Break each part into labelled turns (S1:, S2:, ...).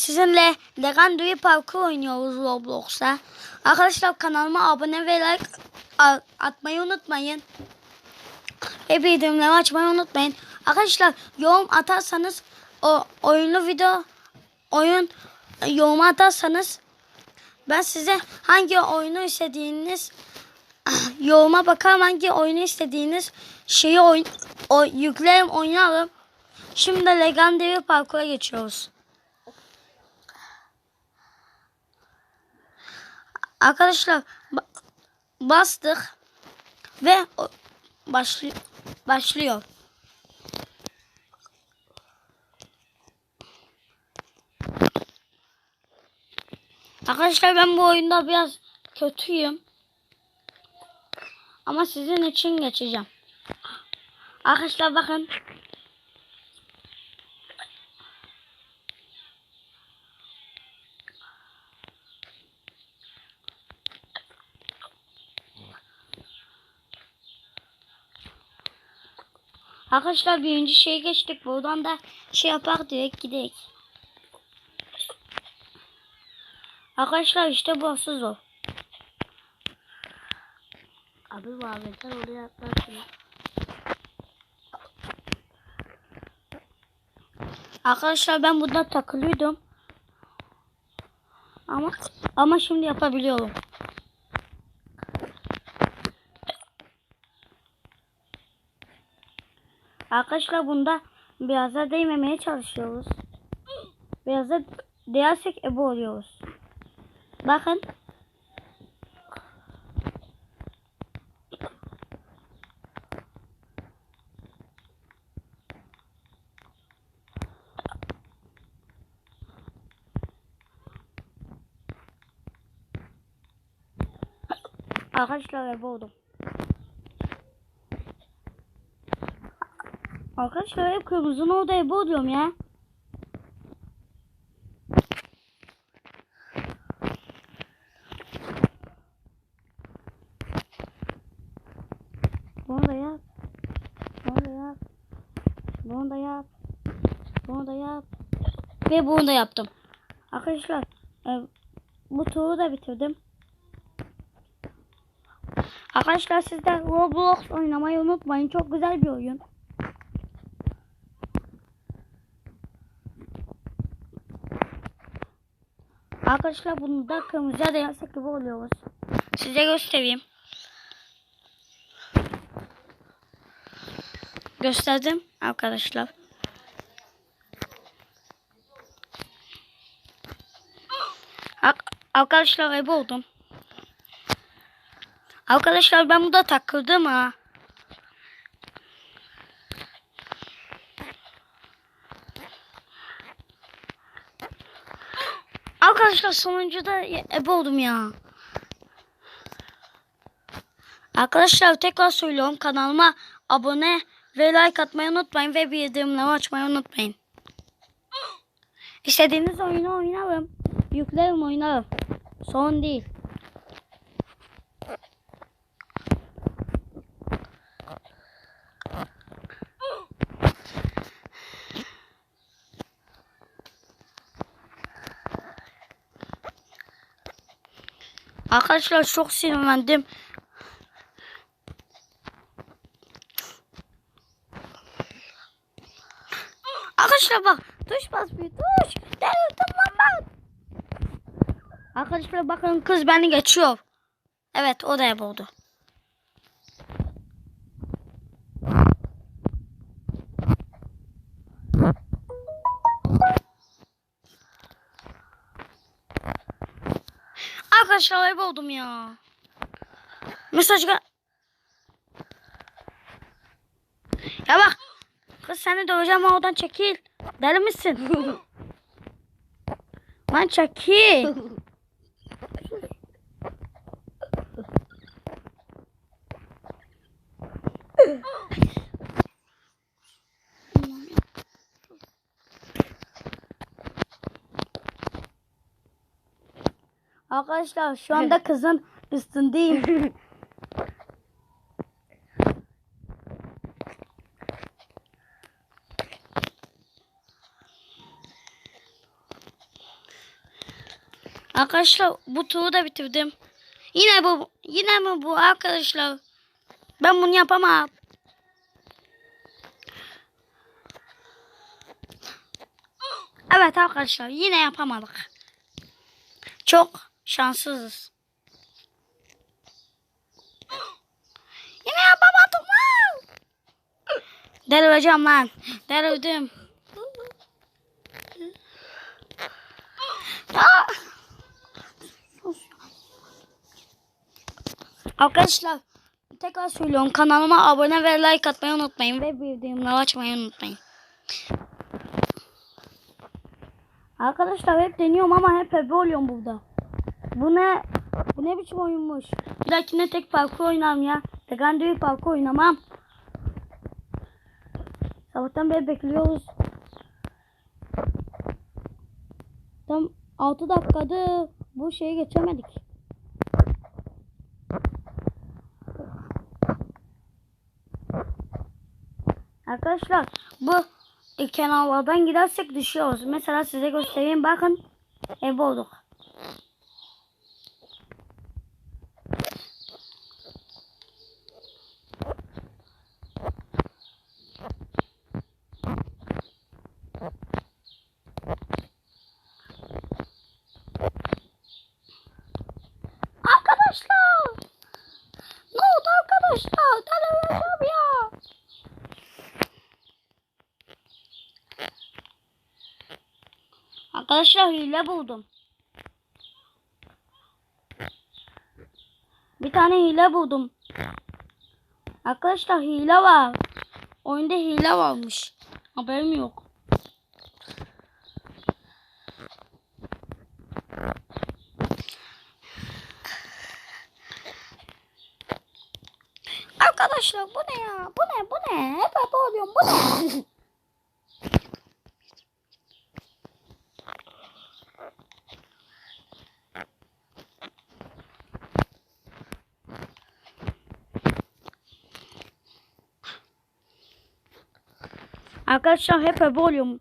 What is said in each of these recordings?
S1: Sizinle Legendary Parkur oynuyoruz Roblox'ta. Arkadaşlar kanalıma abone ve like atmayı unutmayın. Ve bildirimleri açmayı unutmayın. Arkadaşlar yorum atarsanız o oyunlu video oyun yorum atarsanız ben size hangi oyunu istediğiniz yoruma bakarım hangi oyunu istediğiniz şeyi oyun, o, yüklerim oynarım. Şimdi Legendary Parkur'a geçiyoruz. Arkadaşlar ba- bastık ve başlıyor başlıyor. Arkadaşlar ben bu oyunda biraz kötüyüm. Ama sizin için geçeceğim. Arkadaşlar bakın. Arkadaşlar birinci şeye geçtik. Buradan da şey yapar direkt gidelim. Arkadaşlar işte burası zor. Abi varlıklar oraya atlarsın. Arkadaşlar ben burada takılıyordum. Ama ama şimdi yapabiliyorum. Arkadaşlar bunda biraz da değmemeye çalışıyoruz. Biraz da değersek ebe oluyoruz. Bakın. Arkadaşlar ebe oldum. Arkadaşlar hep kırmızının orada ebe oluyorum ya. Bunu da yap. Bunu da yap. Bunu da yap. Bunu da yap. Ve bunu da yaptım. Arkadaşlar e, bu turu da bitirdim. Arkadaşlar siz de Roblox oynamayı unutmayın. Çok güzel bir oyun. Arkadaşlar bunu da kırmızıya da yasak gibi oluyoruz. Size göstereyim. Gösterdim arkadaşlar. Ar- Arkadaşlar ebe oldum. Arkadaşlar ben burada takıldım ha. Arkadaşlar sonuncuda ebe oldum ya. Arkadaşlar tekrar söylüyorum kanalıma abone ve like atmayı unutmayın ve bildirimleri açmayı unutmayın. İstediğiniz oyunu oynarım. Yüklerim oynarım. Sorun değil. Arkadaşlar çok sinirlendim. Arkadaşlar bak tuş basmıyor tuş. Delirdim lan ben. Arkadaşlar bakın kız beni geçiyor. Evet o da hep. Arkadaşlar hep oldum ya. Mesaj gel. Ya bak. Kız seni döveceğim oradan çekil. Deli misin? Lan çekil. Arkadaşlar şu anda kızın üstündeyim. Arkadaşlar bu turu da bitirdim. Yine bu yine mi bu arkadaşlar? Ben bunu yapamam. Evet arkadaşlar yine yapamadık. Çok şanssızız. Yine yapamadım lan. Delireceğim lan. Delirdim. Aa! Arkadaşlar tekrar söylüyorum kanalıma abone ve like atmayı unutmayın ve bildirimleri açmayı unutmayın. Arkadaşlar hep deniyorum ama hep ebe oluyorum burada. Bu ne? Bu ne biçim oyunmuş? Bir dahakine tek parkur oynarım ya. Tegando'yu parkur oynamam. Sabahtan beri bekliyoruz. Tam 6 dakikada bu şeyi geçemedik. Arkadaşlar bu kenarlardan gidersek düşüyoruz. Mesela size göstereyim. Bakın ev olduk. Arkadaşlar! Ne oldu arkadaşlar? Delireceğim ya. Arkadaşlar hile buldum. Bir tane hile buldum. Arkadaşlar hile var. Oyunda hile varmış. Haberim yok. Arkadaşlar bu ne ya? Bu ne? Bu ne? Hep hep oluyorum. Bu ne? Arkadaşlar hep oluyorum.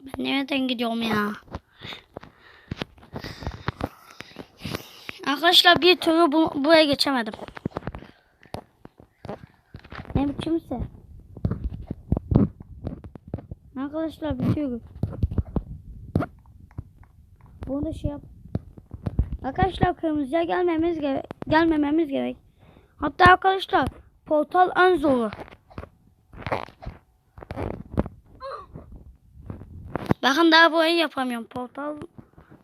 S1: Ben nereden gidiyorum ya? Arkadaşlar bir türlü bu, buraya geçemedim. Ne biçimse. Arkadaşlar bir türlü. Bunu da şey yap. Arkadaşlar kırmızıya gelmemiz gerek. Gelmememiz gerek. Hatta arkadaşlar portal en zoru. Bakın daha burayı yapamıyorum. Portal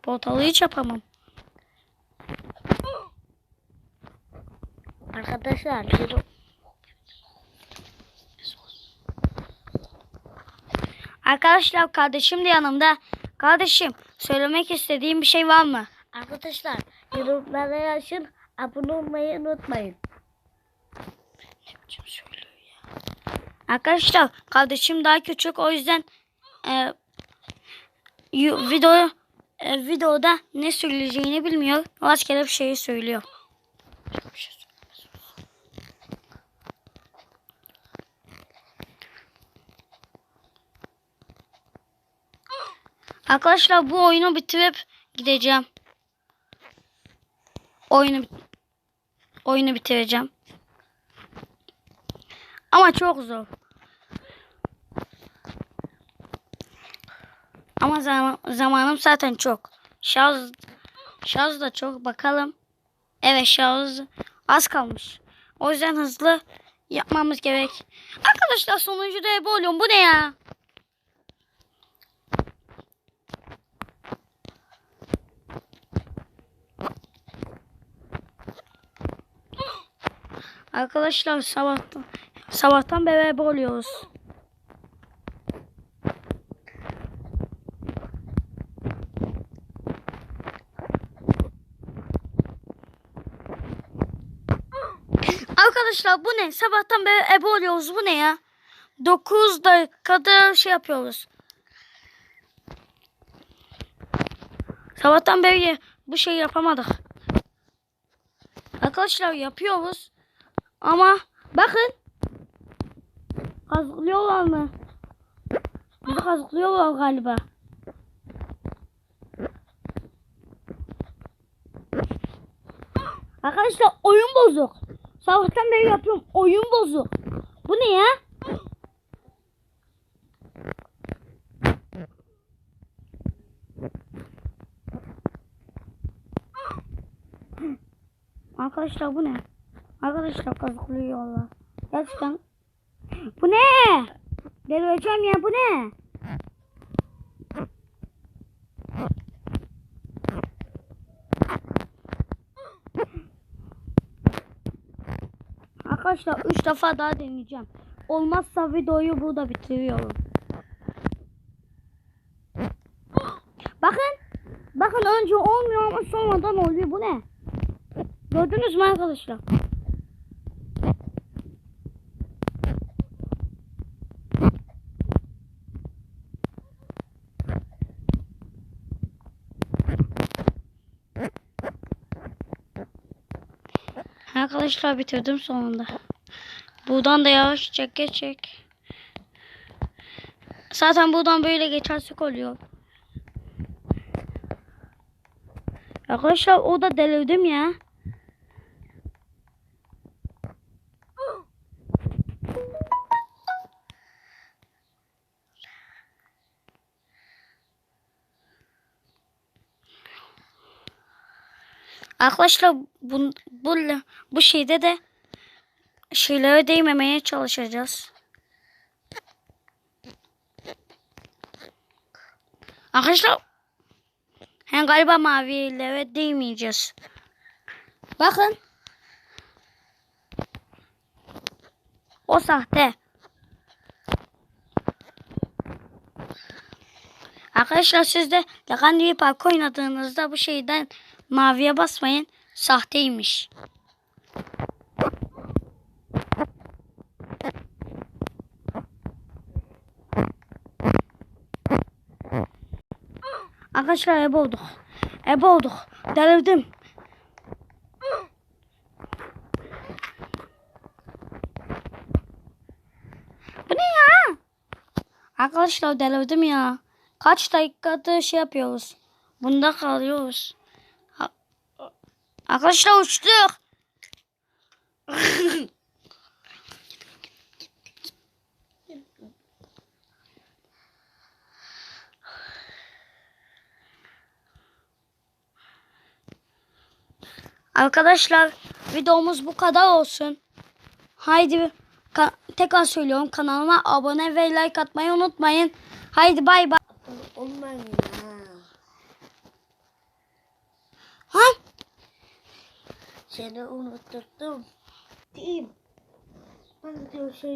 S1: portalı hiç yapamam. Arkadaşlar şunu Arkadaşlar kardeşim de yanımda. Kardeşim söylemek istediğim bir şey var mı?
S2: Arkadaşlar yorumlara yazın. Abone olmayı unutmayın.
S1: Arkadaşlar kardeşim daha küçük o yüzden e, video e, videoda ne söyleyeceğini bilmiyor. Rastgele bir şeyi söylüyor. Arkadaşlar bu oyunu bitirip gideceğim. Oyunu oyunu bitireceğim. Ama çok zor. Ama zaman, zamanım zaten çok. Şarj, şarj da çok. Bakalım. Evet şarj az kalmış. O yüzden hızlı yapmamız gerek. Arkadaşlar sonuncu da ebe oluyorum. Bu ne ya? Arkadaşlar sabahtan sabahtan beri ebe oluyoruz. Arkadaşlar bu ne? Sabahtan beri ebe oluyoruz. Bu ne ya? 9 dakikada şey yapıyoruz. Sabahtan beri bu şeyi yapamadık. Arkadaşlar yapıyoruz. Ama bakın. Kazıklıyorlar mı? Bizi kazıklıyorlar galiba. Arkadaşlar oyun bozuk. Sabahtan beri yapıyorum. Oyun bozuk. Bu ne ya? Arkadaşlar bu ne? Arkadaşlar kazıklıyorlar. Gerçekten. Bu ne? Delireceğim ya bu ne? Arkadaşlar 3 defa daha deneyeceğim. Olmazsa videoyu burada bitiriyorum. Bakın. Bakın önce olmuyor ama sonradan oluyor. Bu ne? Gördünüz mü arkadaşlar? Arkadaşlar bitirdim sonunda. Buradan da yavaşça geçecek. Zaten buradan böyle geçersek oluyor. Arkadaşlar o da delirdim ya. Arkadaşlar bu, bu, bu şeyde de şeylere değmemeye çalışacağız. Arkadaşlar hem galiba mavilere değmeyeceğiz. Bakın. O sahte. Arkadaşlar siz de Lagan park oynadığınızda bu şeyden maviye basmayın. Sahteymiş. Arkadaşlar ebe olduk. Ebe olduk. Delirdim. Bu ne ya? Arkadaşlar delirdim ya. Kaç dakikadır şey yapıyoruz. Bunda kalıyoruz. Arkadaşlar uçtuk. Arkadaşlar videomuz bu kadar olsun. Haydi tekrar söylüyorum kanalıma abone ve like atmayı unutmayın. Haydi bay bay.
S2: Olmayın ha.
S1: Ha?
S2: Seni unuttum. Değil. Ben diyor şey